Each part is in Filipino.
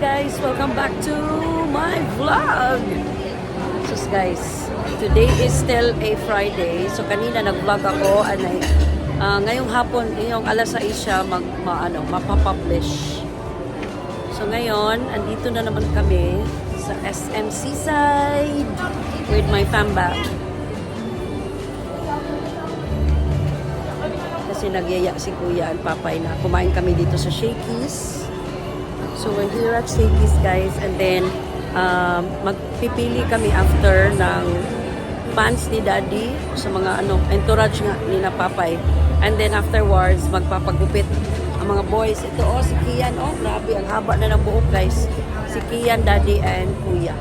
guys! Welcome back to my vlog! So guys, today is still a Friday. So kanina nag-vlog ako and I, ah, ngayong hapon, ngayong alas 6 siya mag, ma, ano, mapapublish. So ngayon, andito na naman kami sa SM Seaside with my famba. Kasi nagyaya si Kuya at Papay na kumain kami dito sa Shakey's. So we're here at Shakey's guys and then um, magpipili kami after ng pants ni Daddy sa mga ano entourage nga ni na Papay. And then afterwards magpapagupit ang mga boys. Ito oh si Kian oh grabe ang haba na ng buhok guys. Si Kian, Daddy and Kuya.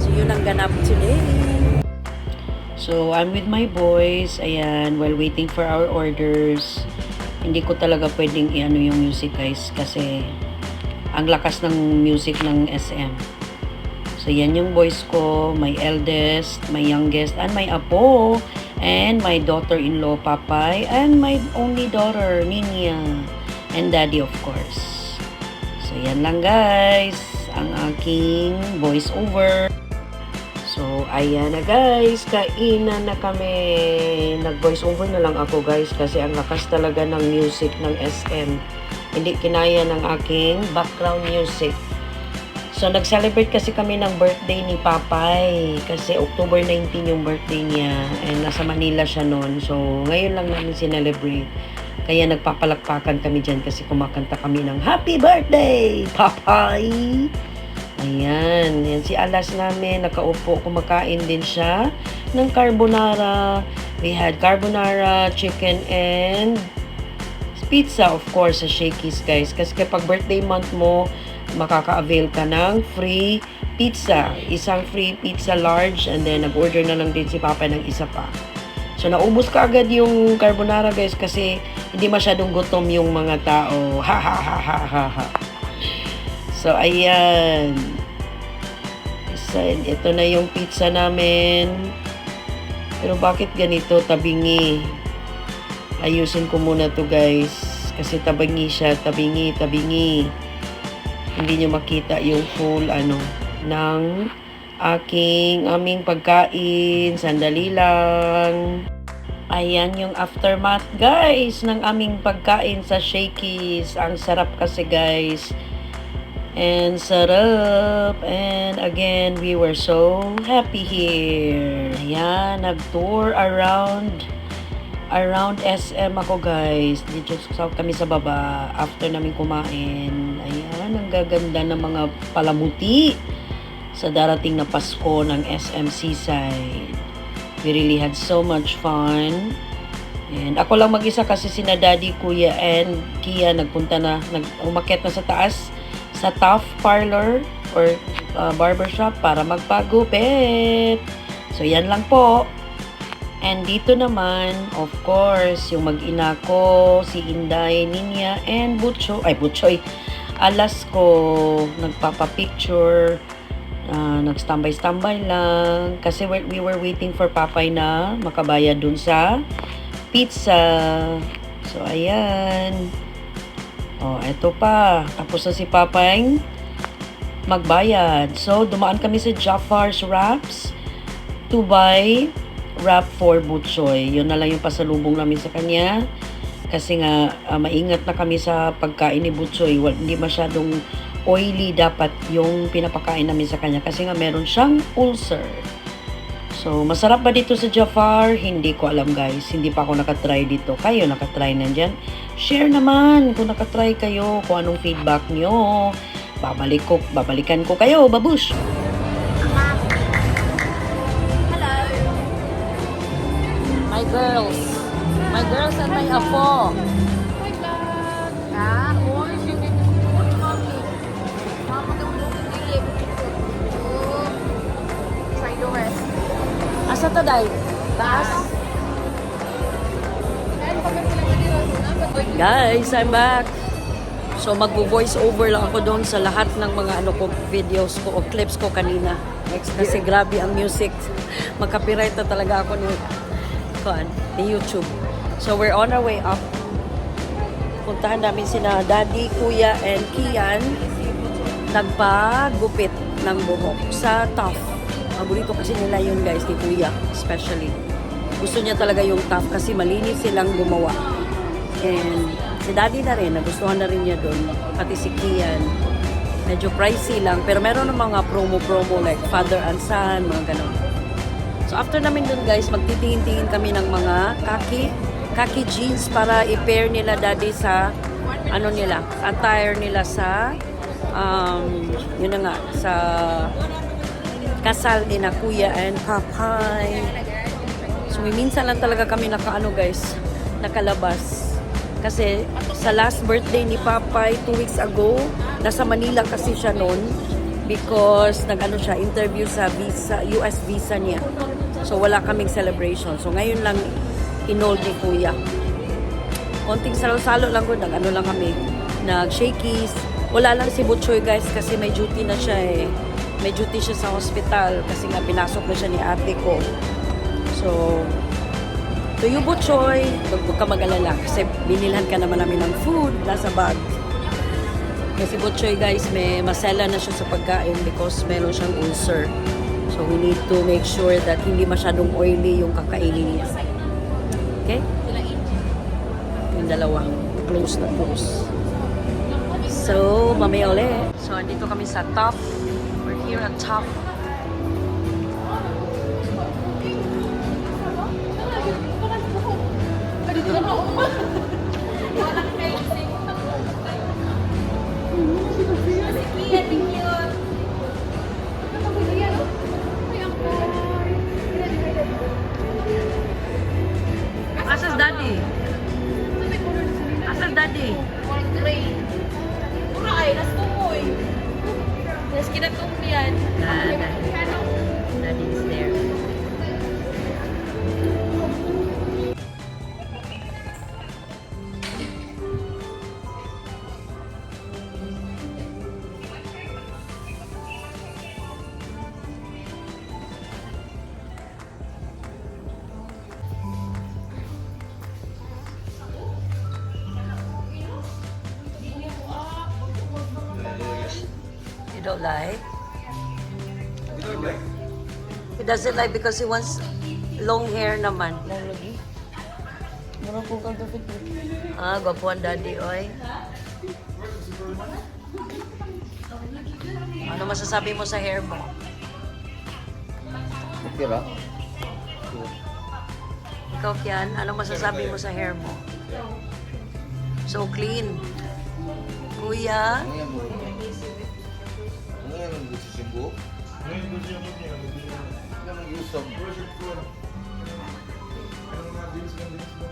So yun ang ganap today. So, I'm with my boys. Ayan, while waiting for our orders. Hindi ko talaga pwedeng i-ano yung music guys kasi ang lakas ng music ng SM. So, yan yung boys ko, my eldest, my youngest, and my apo, and my daughter-in-law, Papay, and my only daughter, Ninia, and daddy, of course. So, yan lang guys, ang aking voice over. So, ayan na guys, kainan na kami. Nag-voice over na lang ako guys kasi ang lakas talaga ng music ng SM. Hindi kinaya ng aking background music. So, nag-celebrate kasi kami ng birthday ni Papay. Kasi October 19 yung birthday niya. And nasa Manila siya noon. So, ngayon lang namin sinelebrate. Kaya nagpapalakpakan kami dyan kasi kumakanta kami ng Happy Birthday, Papay! Ayan, yan si Alas namin, nakaupo, kumakain din siya ng carbonara. We had carbonara, chicken, and pizza, of course, sa Shakey's, guys. Kasi kapag birthday month mo, makaka-avail ka ng free pizza. Isang free pizza large, and then nag-order na lang din si Papa ng isa pa. So, naubos ka agad yung carbonara, guys, kasi hindi masyadong gutom yung mga tao. Ha, ha, ha, ha, ha, ha. So, ayan. So, ito na yung pizza namin. Pero bakit ganito, tabingi? Ayusin ko muna to guys. Kasi tabingi siya, tabingi, tabingi. Hindi nyo makita yung full, ano, ng aking, aming pagkain. Sandali lang. Ayan yung aftermath, guys, ng aming pagkain sa Shakey's. Ang sarap kasi, guys. And sarap. And again, we were so happy here. Ayan, nag-tour around around SM ako guys. Dito sa kami sa baba after namin kumain. Ayan, ang gaganda ng mga palamuti sa darating na Pasko ng SM Seaside. We really had so much fun. And ako lang mag-isa kasi sina Daddy, Kuya, and Kia nagpunta na, nag umakyat na sa taas sa Tough Parlor or uh, barbershop para magpagupit. So, yan lang po. And dito naman, of course, yung mag-ina ko, si Inday, Ninya, and Butcho, ay Butchoy, alas ko, nagpapapicture, uh, nagstambay-stambay lang, kasi we, we were waiting for Papay na makabayad dun sa pizza. So, ayan. Oh, eto pa. Tapos na si Papay magbayad. So, dumaan kami sa Jaffar's Wraps to buy wrap for Butchoy. Yun na lang yung pasalubong namin sa kanya. Kasi nga, ah, maingat na kami sa pagkain ni Butchoy. Wal, hindi masyadong oily dapat yung pinapakain namin sa kanya. Kasi nga, meron siyang ulcer. So, masarap ba dito sa Jafar? Hindi ko alam guys. Hindi pa ako nakatry dito. Kayo nakatry nandyan? Share naman kung nakatry kayo, kung anong feedback nyo. Babalik ko, babalikan ko kayo, babush! Girls. My girls and my apo. Ah, oy, sige. Ano mami? Mama daw daw hindi. Oh. Side west. Asa to, Day? Taas? Guys, I'm back. So magvo-voice over lang ako doon sa lahat ng mga ano ko videos ko o clips ko kanina. Kasi grabe ang music. Magka-copyright na talaga ako ni kuan, ni YouTube. So we're on our way up. Puntahan namin sina Daddy, Kuya, and Kian tagpagupit ng buhok sa tough. Paborito kasi nila yun guys, ni Kuya especially. Gusto niya talaga yung tough kasi malinis silang gumawa. And si Daddy na rin, nagustuhan na rin niya doon. Pati si Kian. Medyo pricey lang, pero meron ng mga promo-promo like father and son, mga ganun. So after namin dun guys, magtitingin-tingin kami ng mga kaki, kaki jeans para i-pair nila daddy sa ano nila, attire nila sa um, yun na nga, sa kasal ni na kuya and papay. So may minsan lang talaga kami nakaano guys, nakalabas. Kasi sa last birthday ni Papay, two weeks ago, nasa Manila kasi siya noon because nag-ano siya, interview sa visa, US visa niya. So wala kaming celebration. So ngayon lang inold ni Kuya. Konting salo-salo lang ko, nag-ano lang kami, nag-shakies. Wala lang si Butchoy guys kasi may duty na siya eh. May duty siya sa hospital kasi nga pinasok na siya ni ate ko. So, To you, Butchoy, huwag ka mag-alala kasi binilhan ka naman namin ng food nasa bag. Kasi Butchoy guys, may masela na siya sa pagkain because meron siyang ulcer. So we need to make sure that hindi masyadong oily yung kakainin niya. Okay? Yung dalawang close na close. So, mamaya ulit. So, andito kami sa top. We're here at top. Asas daddy? Asas daddy? Yes, kinatong yan. Ah, daddy. Daddy is there. You don't like? He doesn't like because he wants long hair naman. Mura po kang dapat Ah, gwapuan daddy, oy. Ano masasabi mo sa hair mo? Okay lang. Ikaw, Kian, ano masasabi mo sa hair mo? So clean. Kuya, Ano ang gusto si Bo? Ano ang gusto?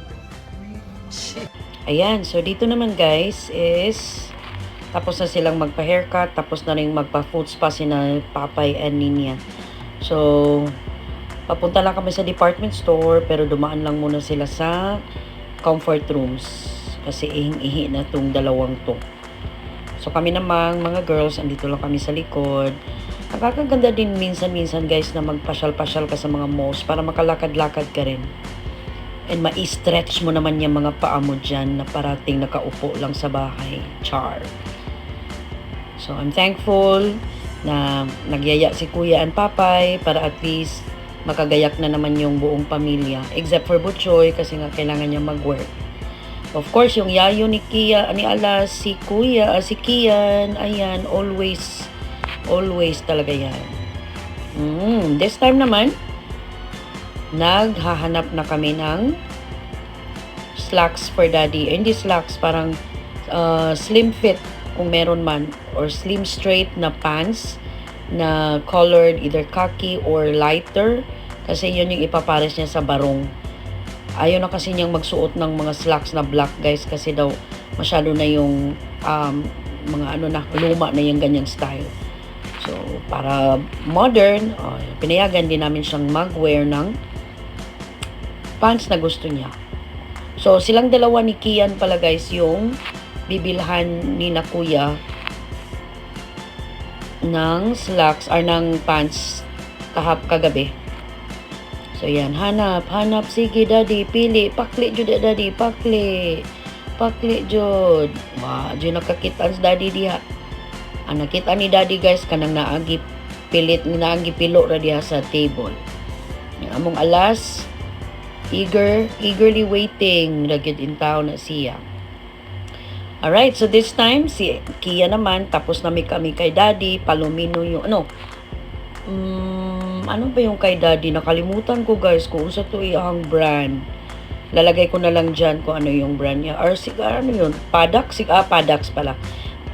Shit. Ayan, so dito naman guys is tapos na silang magpa-haircut, tapos na rin magpa-food spa si na Papay and Ninya. So, papunta lang kami sa department store pero dumaan lang muna sila sa comfort rooms kasi ihing-ihi na tong dalawang to. So kami namang mga girls, andito lang kami sa likod. Nakakaganda din minsan-minsan guys na magpasyal-pasyal ka sa mga malls para makalakad-lakad ka rin. And ma-stretch mo naman yung mga paa mo dyan na parating nakaupo lang sa bahay. Char. So, I'm thankful na nagyaya si Kuya and Papay para at least makagayak na naman yung buong pamilya. Except for Butchoy kasi nga kailangan niya mag-work. Of course, yung yayo ni Kia, ni Ala, si Kuya, ah, si Kian, ayan, always, always talaga yan. Mm, this time naman, naghahanap na kami ng slacks for daddy. Eh, Hindi slacks, parang uh, slim fit kung meron man or slim straight na pants na colored either khaki or lighter kasi yun yung ipapares niya sa barong. Ayaw na kasi niyang magsuot ng mga slacks na black guys kasi daw masyado na yung um, mga ano na luma na yung ganyang style. Para modern, oh, pinayagan din namin siyang mag-wear ng pants na gusto niya. So, silang dalawa ni Kian pala guys yung bibilhan ni na kuya ng slacks or ng pants kahap kagabi. So, yan. Hanap, hanap. Sige, daddy. Pili. Pakli, jud daddy. Pakli. Pakli, jud. Wah, jud nakakita sa daddy diha. Ang nakita ni daddy guys kanang naagi pilit naagi pilo ra diha sa table. Ang among alas eager eagerly waiting ragyod in town na siya. Alright, so this time, si Kia naman, tapos na may kami kay Daddy, Palomino yung, ano, um, ano ba yung kay Daddy? Nakalimutan ko guys kung sa to ang brand. Lalagay ko na lang dyan kung ano yung brand niya. Or siga, ano yun? Padax? Sig ah, Padax pala.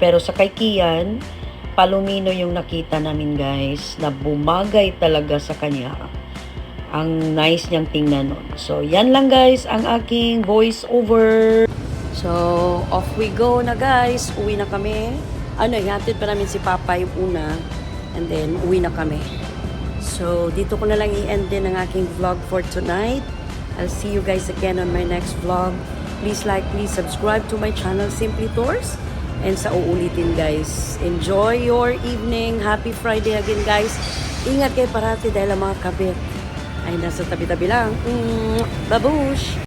Pero sa kay Kian, Palomino yung nakita namin guys, na bumagay talaga sa kanya. Ang nice niyang tingnan nun. So, yan lang guys, ang aking voice over. So, off we go na guys. Uwi na kami. Ano, ihatid pa namin si Papa yung una. And then, uwi na kami. So, dito ko na lang i-end din ang aking vlog for tonight. I'll see you guys again on my next vlog. Please like, please subscribe to my channel, Simply Tours. And sa uulitin guys, enjoy your evening. Happy Friday again guys. Ingat kayo parati dahil ang mga kabit ay nasa tabi-tabi lang. Mm, babush!